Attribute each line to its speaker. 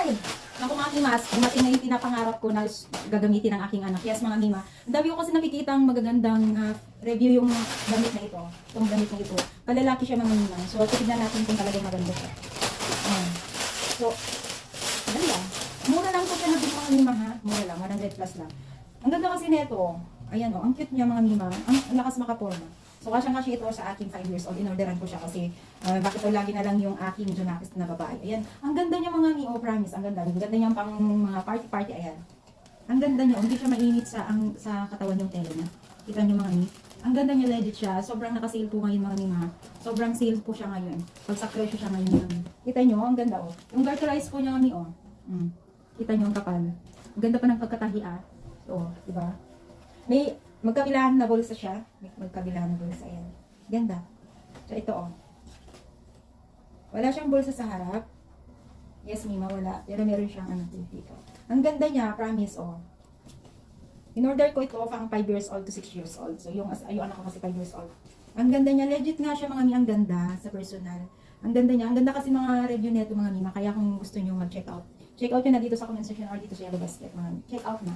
Speaker 1: Ay! Naku mga Mimas, dumating na yung pinapangarap ko na gagamitin ng aking anak. Yes, mga Mima. Ang dami ko kasi nakikita ang magagandang ah, review yung damit na ito. Itong damit na ito. Kalalaki siya mga Mima. So, tignan natin kung talagang maganda siya. So, ganda. Mura lang po siya nabili mga Mima ha. Mura lang, 100 plus lang. Ang ganda kasi nito. Ayan o, ang cute niya mga Mima. Ang, lakas makaporma. So, kasyang kasi ito sa aking 5 years old. Inorderan ko siya kasi ah, bakit daw lagi na lang yung aking Junakis na babae. Ayan. Ang ganda niya mga mi, oh, promise. Ang ganda. Ang ganda niya pang mga party-party. Ayan. Ang ganda niya. oh, Hindi siya mainit sa ang sa katawan yung tela niya. Kita niyo mga mi. Ang ganda niya legit siya. Sobrang nakasale po ngayon mga mi ha. Sobrang sale po siya ngayon. Pag sa presyo siya ngayon mga. Kita niyo, ang ganda oh. Yung garterize po niya mi oh. Mm. Kita niyo ang kapal. Ang ganda pa ng pagkatahi ah. So, di ba? May magkabilahan na bulsa siya. May magkabilahan na bulsa. Ayan. Ganda. So, ito oh. Wala siyang bulsa sa harap. Yes, Mima, wala. Pero meron siyang ano dito. Ang ganda niya, promise, oh. In-order ko ito pang 5 years old to 6 years old. So, yung, yung anak ko kasi 5 years old. Ang ganda niya. Legit nga siya, mga mi. Ang ganda sa personal. Ang ganda niya. Ang ganda kasi mga review nito, mga mima. Kaya kung gusto niyo mag-check out. Check out yun na dito sa comment section or dito sa Yellow Basket, mga mi. Check out na.